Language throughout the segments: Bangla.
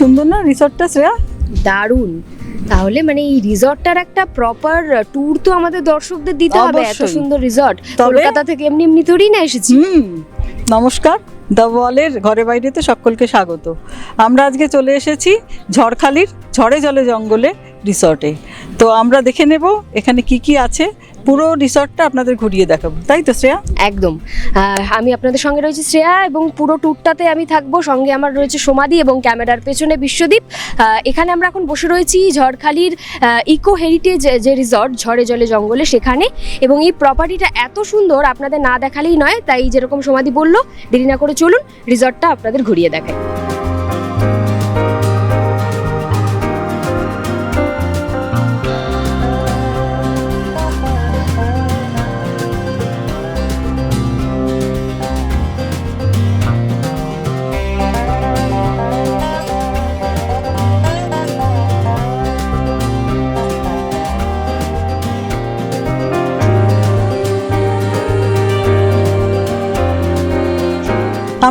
সুন্দর না রিসর্টটা শ্রেয়া? দারুণ। তাহলে মানে এই রিসর্টটার একটা প্রপার ট্যুর তো আমাদের দর্শকদের দিতে হবে এত সুন্দর রিসর্ট কলকাতা থেকে এমনি এমনি থোড়ি না এসেছি। হুম নমস্কার। দ্য ওয়ালের ঘরে বাইরেতে সকলকে স্বাগত। আমরা আজকে চলে এসেছি ঝড়খালির ঝড়ে জলে জঙ্গলে। রিসর্টে তো আমরা দেখে নেব এখানে কি কি আছে। পুরো রিসর্টটা আপনাদের ঘুরিয়ে দেখাবো। তাই তো, শ্রেয়া? একদম। আমি আপনাদের সঙ্গে রয়েছে, শ্রেয়া, এবং পুরো ট্যুরটাতে আমি থাকব। সঙ্গে আমার রয়েছে সমাধি এবং ক্যামেরার পেছনে বিশ্বদীপ। এখানে আমরা এখন বসে রয়েছি ঝড়খালির ইকো হেরিটেজ যে রিসর্ট ঝড়ে জলে জঙ্গলে সেখানে। এবং এই প্রপার্টিটা এত সুন্দর, আপনাদের না দেখালেই নয়। তাই যেরকম সমাধি বলল, দেরি না করে চলুন রিসর্টটা আপনাদের ঘুরিয়ে দেখায়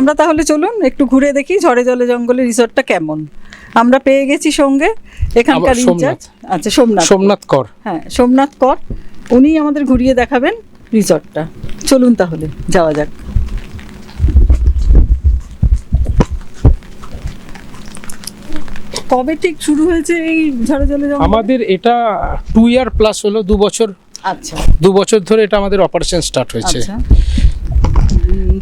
আমরা তাহলে চলুন একটু ঘুরে দেখি ঝড়ে জলে জঙ্গলে রিসর্টটা কেমন। আমরা পেয়ে গেছি সঙ্গে এখানকার ইনচার্জ আচ্ছা সোমনাথ। সোমনাথ কর। হ্যাঁ সোমনাথ কর। উনি আমাদের ঘুরিয়ে দেখাবেন রিসর্টটা। চলুন তাহলে যাওয়া যাক। কবে ঠিক শুরু হয়েছে এই ঝড়ে জলে আমাদের এটা টু ইয়ার প্লাস হলো দু বছর। আচ্ছা। দু বছর ধরে এটা আমাদের অপারেশন স্টার্ট হয়েছে। আচ্ছা।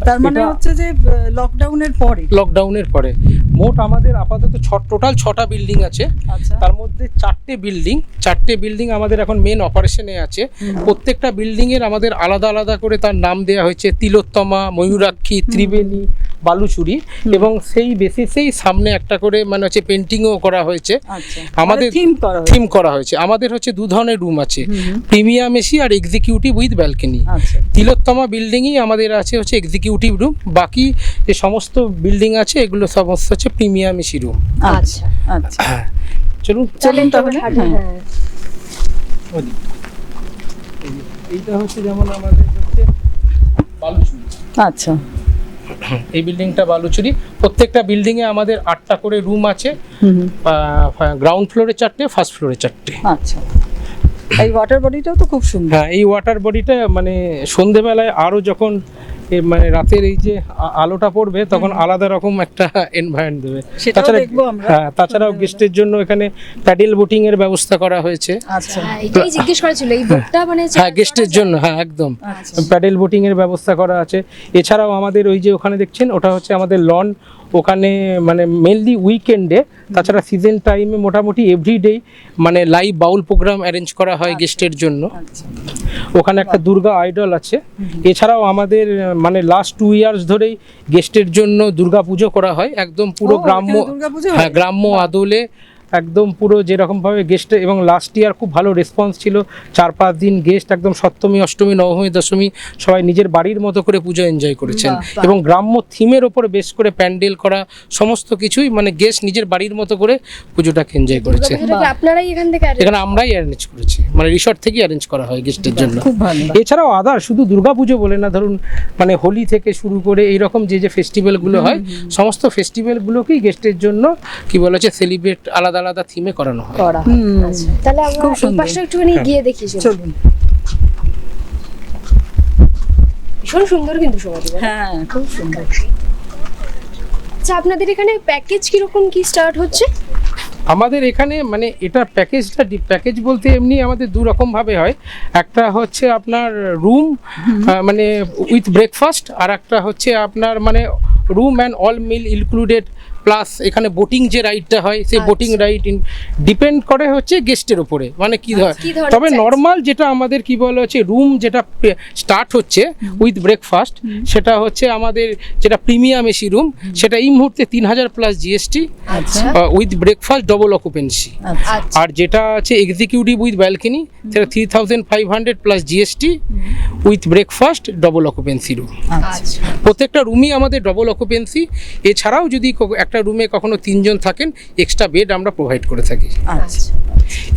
তার মানে হচ্ছে যে লকডাউনের পরে। লকডাউনের পরে। মোট আমাদের আপাতত ছ টোটাল ছটা বিল্ডিং আছে। আচ্ছা। তার মধ্যে চারটে বিল্ডিং চারটে বিল্ডিং আমাদের এখন মেন অপারেশনে আছে। প্রত্যেকটা বিল্ডিং এর আমাদের আলাদা আলাদা করে তার নাম দেওয়া হয়েছে তিলোত্তমা ময়ূরাক্ষী ত্রিবেণী বালুচুরি এবং সেই বেসিসেই সামনে একটা করে মানে হচ্ছে পেন্টিংও করা হয়েছে। আচ্ছা। আমাদের থিম করা হয়েছে। আমাদের হচ্ছে দু ধরনের রুম আছে। প্রিমিয়াম এসি আর এক্সিকিউটিভ উইথ ব্যালকনি তিলোত্তমা বিল্ডিংই আমাদের আছে হচ্ছে এক্সিকিউটিভ রুম বাকি যে সমস্ত বিল্ডিং আছে এগুলো সমস্ত হচ্ছে প্রিমিয়াম এসি রুম। আচ্ছা আচ্ছা। চলুন চলুন তাহলে হ্যাঁ। ওদিক। এই যে, এইটা হচ্ছে যেমন আমাদের হচ্ছে বালুচুরি। আচ্ছা। এই বিল্ডিংটা বালুচুরি। প্রত্যেকটা বিল্ডিংয়ে আমাদের আটটা করে রুম আছে। হুম, গ্রাউন্ড ফ্লোরে চারটে ফার্স্ট ফ্লোরে চারটে। আচ্ছা। এই ওয়াটার বডিটাও তো খুব সুন্দর। হ্যাঁ এই ওয়াটার বডিটা মানে সন্ধেবেলায় আরও যখন এ মানে রাতের এই যে আলোটা পড়বে তখন আলাদা রকম একটা এনভায়রনমেন্ট দেবে। তাছাড়া দেখব হ্যাঁ তাছাড়াও গেস্টের জন্য এখানে প্যাডেল বোটিং এর ব্যবস্থা করা হয়েছে। আচ্ছা। হ্যাঁ, এটাই জিজ্ঞেস করেছিল এই বুকটা মানে হ্যাঁ গেস্টের জন্য হ্যাঁ একদম। আচ্ছা। প্যাডেল বোটিং এর ব্যবস্থা করা আছে। এছাড়াও আমাদের ওই যে ওখানে দেখছেন ওটা হচ্ছে আমাদের লন ওখানে মানে মেনলি উইকেন্ডে তাছাড়া সিজন টাইমে মোটামুটি এভরিডে মানে লাইভ বাউল প্রোগ্রাম অ্যারেঞ্জ করা হয় গেস্টের জন্য। আচ্ছা। ওখানে একটা দুর্গা আইডল আছে। এছাড়াও আমাদের মানে লাস্ট টু ইয়ার্স ধরেই গেস্টের জন্য দুর্গাপুজো করা হয় একদম পুরো গ্রাম্য? হ্যাঁ গ্রাম্য আদলে একদম পুরো যেরকমভাবে গেস্টে এবং লাস্ট ইয়ার খুব ভালো রেসপন্স ছিল। চার পাঁচ দিন গেস্ট একদম সপ্তমী অষ্টমী নবমী দশমী সবাই নিজের বাড়ির মতো করে পুজো এনজয় করেছেন। এবং গ্রাম্য থিমের ওপর বেশ করে প্যান্ডেল করা সমস্ত কিছুই মানে গেস্ট নিজের বাড়ির মতো করে পুজোটাকে এনজয় করেছে। এখান থেকে এখানে আমরাই অ্যারেঞ্জ করেছি। মানে রিসর্ট থেকেই অ্যারেঞ্জ করা হয় গেস্টের জন্য। এছাড়াও আদার শুধু দুর্গাপুজো বলে না ধরুন মানে হোলি থেকে শুরু করে এইরকম যে যে ফেস্টিভ্যালগুলো হয় সমস্ত ফেস্টিভ্যালগুলোকেই গেস্টের জন্য কি বলা হচ্ছে সেলিব্রেট আলাদা আলাদা থিমে করানো হয়। করা হয়। আচ্ছা, তাহলে আমরা খুব এই সুন্দর। একটুখানি গিয়ে দেখি। চলুন। ভীষণ সুন্দর কিন্তু সমাধি হ্যাঁ খুব সুন্দর। আচ্ছা আপনাদের এখানে প্যাকেজ কীরকম কি স্টার্ট হচ্ছে? আমাদের এখানে মানে এটা প্যাকেজটা প্যাকেজ বলতে এমনি আমাদের দু রকম ভাবে হয়। একটা হচ্ছে আপনার রুম মানে উইথ ব্রেকফাস্ট আর একটা হচ্ছে আপনার মানে room and all meal included plus এখানে বোটিং যে রাইডটা হয় সেই বোটিং রাইড ডিপেন্ড করে হচ্ছে গেস্টের উপরে। মানে কি ধর তবে নর্মাল যেটা আমাদের কি বলা হচ্ছে রুম যেটা স্টার্ট হচ্ছে উইথ ব্রেকফাস্ট সেটা হচ্ছে আমাদের যেটা প্রিমিয়াম এসি রুম সেটা এই মুহূর্তে তিন হাজার প্লাস জিএসটি আচ্ছা। উইথ ব্রেকফাস্ট ডবল অকুপেন্সি আচ্ছা। আচ্ছা আর যেটা আছে এক্সিকিউটিভ উইথ ব্যালকনি সেটা three thousand five hundred plus GST with breakfast double occupancy room আচ্ছা আচ্ছা। প্রত্যেকটা রুমই আমাদের ডবল অকুপেন্সি এছাড়াও যদি একটা রুমে কখনো তিনজন থাকেন এক্সট্রা বেড আমরা প্রোভাইড করে থাকি। আচ্ছা।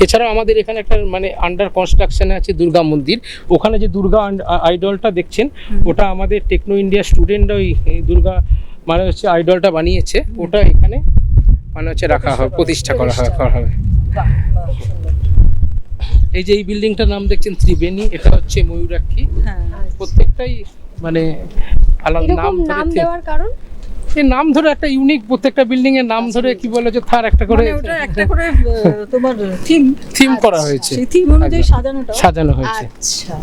এছাড়াও আমাদের এখানে একটা মানে আন্ডার কনস্ট্রাকশনে আছে দুর্গা মন্দির। ওখানে যে দুর্গা আইডলটা দেখছেন ওটা আমাদের টেকনো ইন্ডিয়া স্টুডেন্টরা ওই দুর্গা মানে হচ্ছে আইডলটা বানিয়েছে। ওটা এখানে মানে হচ্ছে রাখা হবে প্রতিষ্ঠা করা হবে করা হবে। এই যে এই বিল্ডিংটার নাম দেখছেন ত্রিবেণী এটা হচ্ছে ময়ূরাক্ষী। হ্যাঁ। প্রত্যেকটাই মানে আলাদা নাম দেওয়ার কারণ? এই নাম ধরে একটা ইউনিক প্রত্যেকটা বিল্ডিং এর নাম ধরে কি বলে যে তার একটা করে মানে ওটা একটা করে তোমার থিম থিম করা হয়েছে। সেই থিম অনুযায়ী সাজানোটা। সাজানো হয়েছে। আচ্ছা।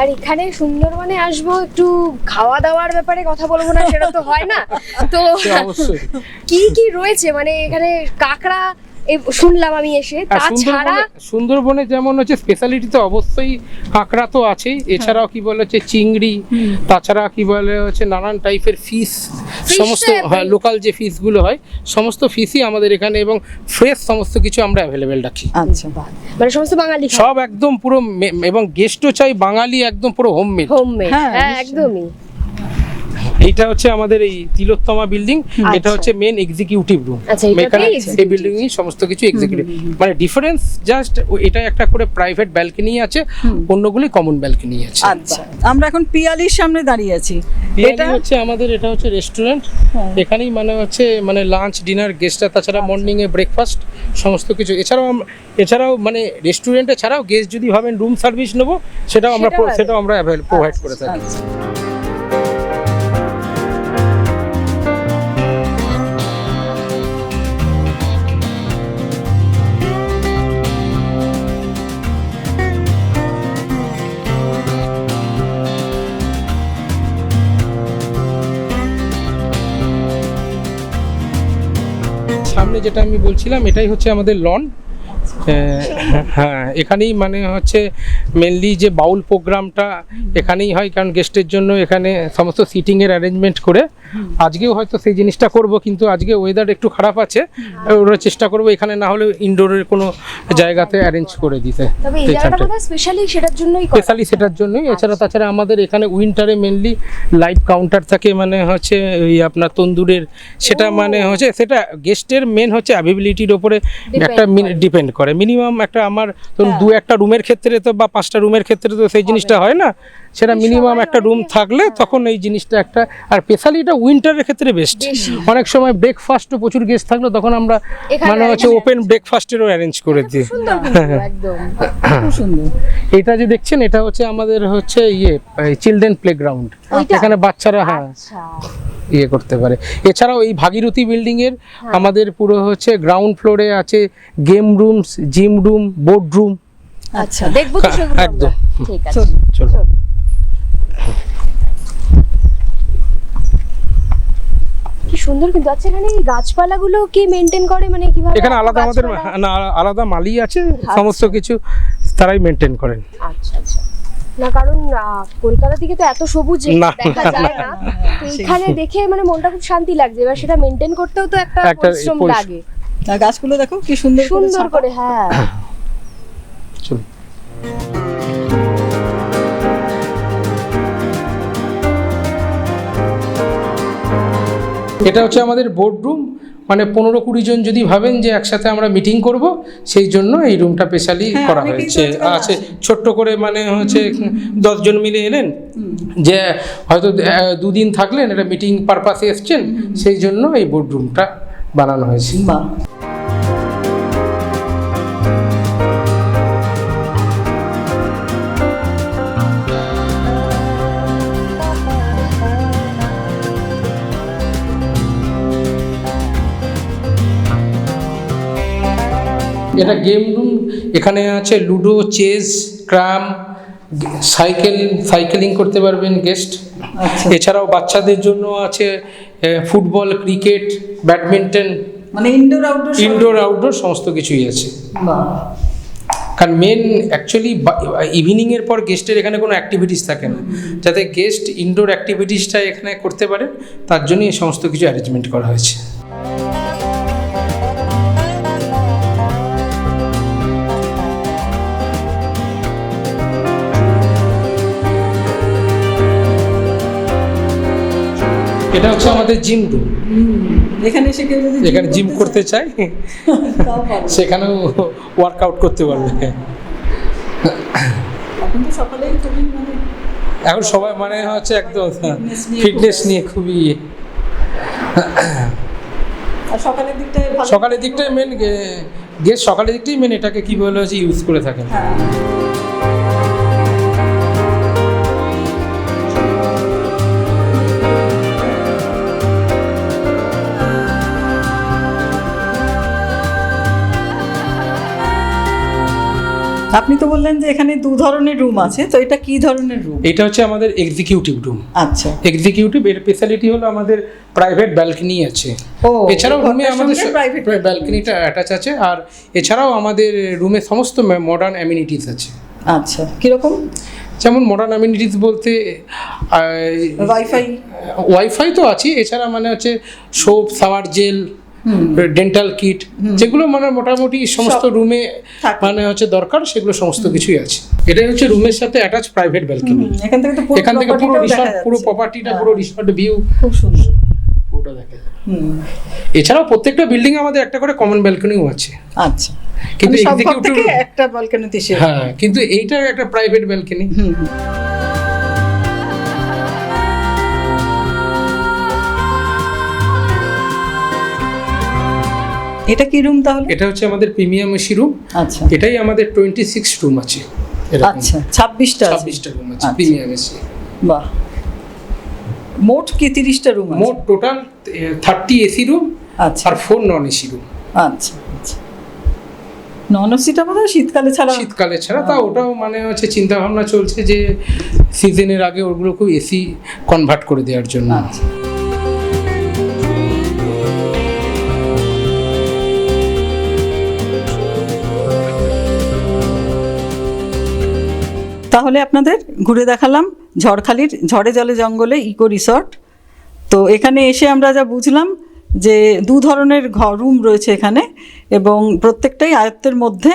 আর এখানে সুন্দরবনে আসব একটু খাওয়া দাওয়ার ব্যাপারে কথা বলব না সেটা তো হয় না। তো কি কি রয়েছে? মানে এখানে কাঁকড়া শুনলাম আমি এসে। তাছাড়া সুন্দরবনে যেমন হচ্ছে স্পেশালিটি তো অবশ্যই কাঁকড়া তো আছেই। এছাড়াও কি বলে হচ্ছে চিংড়ি তাছাড়া কি বলে হচ্ছে নানান টাইপের ফিশ সমস্ত হ্যাঁ লোকাল যে ফিশগুলো হয় সমস্ত ফিশই আমাদের এখানে এবং ফ্রেশ সমস্ত কিছু আমরা অ্যাভেলেবেল রাখি। আচ্ছা মানে সমস্ত বাঙালি সব একদম পুরো মে- এবং গেস্টও চাই বাঙালি একদম পুরো হোমমেড হোমমেড হ্যাঁ, হ্যাঁ। একদমই। এইটা হচ্ছে আমাদের এই তিলোত্তমা বিল্ডিং এটা আচ্ছা। হচ্ছে মেন এক্সিকিউটিভ রুম আচ্ছা, এই। বিল্ডিং সমস্ত কিছু এক্সিকিউটিভ মানে ডিফারেন্স জাস্ট এটা একটা করে প্রাইভেট ব্যালকনি আছে অন্যগুলি কমন ব্যালকনি আছে। আচ্ছা আমরা এখন পিয়ালির সামনে দাঁড়িয়ে আছি। এটা এটা হচ্ছে আমাদের এটা হচ্ছে রেস্টুরেন্ট হ্যাঁ। এখানেই মানে হচ্ছে মানে লাঞ্চ ডিনার গেস্টরা তাছাড়া মর্নিং এ ব্রেকফাস্ট সমস্ত কিছু। এছাড়াও এছাড়াও মানে রেস্টুরেন্টে ছাড়াও গেস্ট যদি ভাবেন রুম সার্ভিস নেব সেটাও আমরা সেটাও সেটাও আমরা প্রোভাইড করে থাকি। যেটা আমি বলছিলাম এটাই হচ্ছে আমাদের লন। হ্যাঁ এখানেই মানে হচ্ছে মেনলি যে বাউল প্রোগ্রামটা এখানেই হয় কারণ গেস্টের জন্য এখানে সমস্ত সিটিংয়ের অ্যারেঞ্জমেন্ট করে আজকেও হয়তো সেই জিনিসটা করব কিন্তু আজকে ওয়েদার একটু খারাপ আছে ওরা চেষ্টা করব এখানে না হলে ইনডোরের কোনো জায়গাতে অ্যারেঞ্জ করে দিতে। স্পেশালি সেটার জন্যই স্পেশালি সেটার জন্যই এছাড়া তাছাড়া আমাদের এখানে উইন্টারে মেনলি লাইভ কাউন্টার থাকে মানে হচ্ছে ওই আপনার তন্দুরের সেটা মানে হচ্ছে সেটা গেস্টের মেন হচ্ছে অ্যাভেবিলিটির ওপরে একটা ডিপেন্ড করে। মিনিমাম একটা আমার হ্যাঁ। দু একটা রুমের ক্ষেত্রে তো বা পাঁচটা রুমের ক্ষেত্রে তো সেই জিনিসটা হয় না। সেটা মিনিমাম একটা রুম থাকলে তখন এই জিনিসটা একটা আর স্পেশালি এটা উইন্টারের ক্ষেত্রে বেস্ট অনেক সময় ব্রেকফাস্টও প্রচুর গেস্ট থাকল তখন আমরা মানে হচ্ছে ওপেন ব্রেকফাস্টেরও অ্যারেঞ্জ করে দিই। খুব সুন্দর। এটা যে দেখছেন এটা হচ্ছে আমাদের হচ্ছে ইয়ে চিলড্রেন প্লেগ্রাউন্ড? এখানে বাচ্চারা হ্যাঁ। আচ্ছা। ইয়ে করতে পারে। এছাড়াও এই ভাগীরথী বিল্ডিং এর আমাদের পুরো হচ্ছে গ্রাউন্ড ফ্লোরে আছে game rooms gym room board room আচ্ছা দেখব তো সেগুলো একদম। ঠিক আছে। চলো কি সুন্দর কিন্তু আচ্ছা এখানে গাছপালাগুলো কি মেনটেন করে? মানে কীভাবে এখানে আলাদা আমাদের না, আলাদা মালি আছে সমস্ত কিছু তারাই মেনটেন করেন। আচ্ছা আচ্ছা। না কারণ আহ, কলকাতা থেকে তো এত সবুজ না, দেখা যায় না। তো এখানে দেখে মানে মনটা খুব শান্তি লাগছে। এবার সেটা মেনটেন করতেও তো একটা পরিশ্রম। লাগে। গাছগুলো দেখো কি সুন্দর সুন্দর করে হ্যাঁ। চলুন। এটা হচ্ছে আমাদের বোর্ড রুম মানে পনেরো কুড়ি জন যদি ভাবেন যে একসাথে আমরা মিটিং করব সেই জন্য এই রুমটা স্পেশালি হ্যাঁ, করা হয়েছে। আছে ছোট্ট করে মানে হচ্ছে দশজন মিলে এলেন যে হয়তো দুদিন থাকলেন এটা মিটিং পারপাসে এসছেন সেই জন্য এই বোর্ড রুমটা বানানো হয়েছে। এটা গেম রুম এখানে আছে ludo chess carrom cycle cycling করতে পারবেন গেস্ট আচ্ছা। এছাড়াও বাচ্চাদের জন্য আছে ফুটবল ক্রিকেট ব্যাডমিন্টন মানে ইনডোর আউটডোর ইনডোর আউটডোর সমস্ত কিছুই আছে। কারণ মেন অ্যাকচুয়ালি ইভিনিংয়ের পর গেস্টের এখানে কোনো অ্যাক্টিভিটিস থাকে না। যাতে গেস্ট ইনডোর অ্যাক্টিভিটিসটা এখানে করতে পারে তার জন্যই এই সমস্ত কিছু অ্যারেঞ্জমেন্ট করা হয়েছে। এটা হচ্ছে আমাদের জিম রুম এখানে এসে কেউ যদি এখানে জিম করতে পারবে। সেখানেও ওয়ার্কআউট করতে পারবে। এখন তো সকালেই খুবই মানে এখন সবাই মানে হচ্ছে একদম ফিটনেস নিয়ে খুবই। সকালের দিকটায় সকালের দিকটাই মেন গেস্ট সকালের দিকটাই মেন এটাকে কি বলে হচ্ছে ইউজ করে থাকেন। আপনি তো বললেন যে এখানে দু ধরনের রুম আছে তো এটা কি ধরনের রুম এটা হচ্ছে আমাদের এক্সিকিউটিভ রুম আচ্ছা। এক্সিকিউটিভ এর স্পেশালিটি হলো আমাদের প্রাইভেট ব্যালকনি আছে। ও এছাড়াও রুমে আমাদের প্রাইভেট ব্যালকনিটা অ্যাটাচ আছে। আর এছাড়াও আমাদের রুমে সমস্ত মডার্ন অ্যামিনিটিস আছে। আচ্ছা কীরকম? যেমন মডার্ন অ্যামিনিটিস বলতে ওয়াইফাই ওয়াইফাই তো আছে এছাড়া মানে হচ্ছে soap shower gel dental kit যেগুলো মানে মোটামুটি সমস্ত রুমে মানে হচ্ছে দরকার সেগুলো সমস্ত কিছুই আছে। এটাই হচ্ছে রুমের সাথে অ্যাটাচ প্রাইভেট ব্যালকনি এখান থেকে তো পুরো এখান থেকে পুরো রিসর্ট পুরো। প্রপার্টিটা হ্যাঁ, পুরো রিসর্ট ভিউ খুব সুন্দর। পুরোটা দেখা যায় হুম। এছাড়াও প্রত্যেকটা বিল্ডিং আমাদের একটা করে কমন ব্যালকনিও আছে। আচ্ছা। কিন্তু একটা ব্যালকনিতে হ্যাঁ কিন্তু এইটা একটা প্রাইভেট ব্যালকনি হুম। এটা কি রুম তাহলে? এটা হচ্ছে আমাদের প্রিমিয়াম এসি রুম আচ্ছা। এটাই আমাদের টোয়েন্টি সিক্স রুম আছে। আচ্ছা ছাব্বিশটা ছাব্বিশটা রুম আছে আচ্ছা। Premium AC. বাহ। মোট কি তিরিশটা রুম আছে? মোট টোটাল থার্টি এসি রুম আচ্ছা। আর ফোর নন এসি রুম আচ্ছা আচ্ছা। নন এসিটা বোধ শীতকালে ছাড়া শীতকালে ছাড়া তা ওটাও মানে হচ্ছে চিন্তা ভাবনা চলছে যে সিজনের আগে ওগুলোকেও এসি কনভার্ট করে দেওয়ার জন্য। আচ্ছা। তাহলে আপনাদের ঘুরে দেখালাম ঝড়খালির, ঝড়ে জলে জঙ্গলে ইকো রিসর্ট। তো এখানে এসে আমরা যা বুঝলাম যে দু ধরনের ঘর রুম রয়েছে এখানে এবং প্রত্যেকটাই আয়ত্তের মধ্যে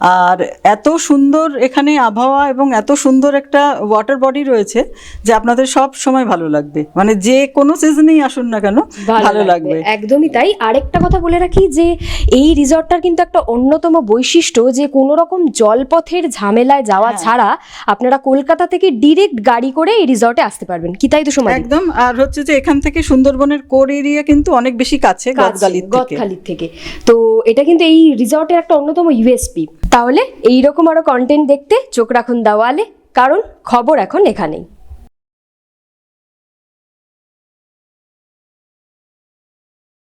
আর এত সুন্দর এখানে আবহাওয়া এবং এত সুন্দর একটা ওয়াটার বডি রয়েছে যে আপনাদের সব সময় ভালো লাগবে। মানে যে কোনো সিজনেই আসুন না কেন ভালো লাগবে। একদমই তাই। আরেকটা কথা বলে রাখি যে এই রিসর্টটার কিন্তু একটা অন্যতম বৈশিষ্ট্য যে কোনো রকম জলপথের ঝামেলায় যাওয়া হ্যাঁ। ছাড়া আপনারা কলকাতা থেকে ডিরেক্ট গাড়ি করে এই রিসর্টে আসতে পারবেন। কি তাই তো সময় একদম। আর হচ্ছে যে এখান থেকে সুন্দরবনের কোর এরিয়া কিন্তু অনেক বেশি কাছে গদখালির থেকে। তো এটা কিন্তু এই রিসর্টের একটা অন্যতম ইউএসপি তাহলে এইরকম আরও কন্টেন্ট দেখতে চোখ রাখুন দাওয়ালে কারণ খবর এখন এখানেই।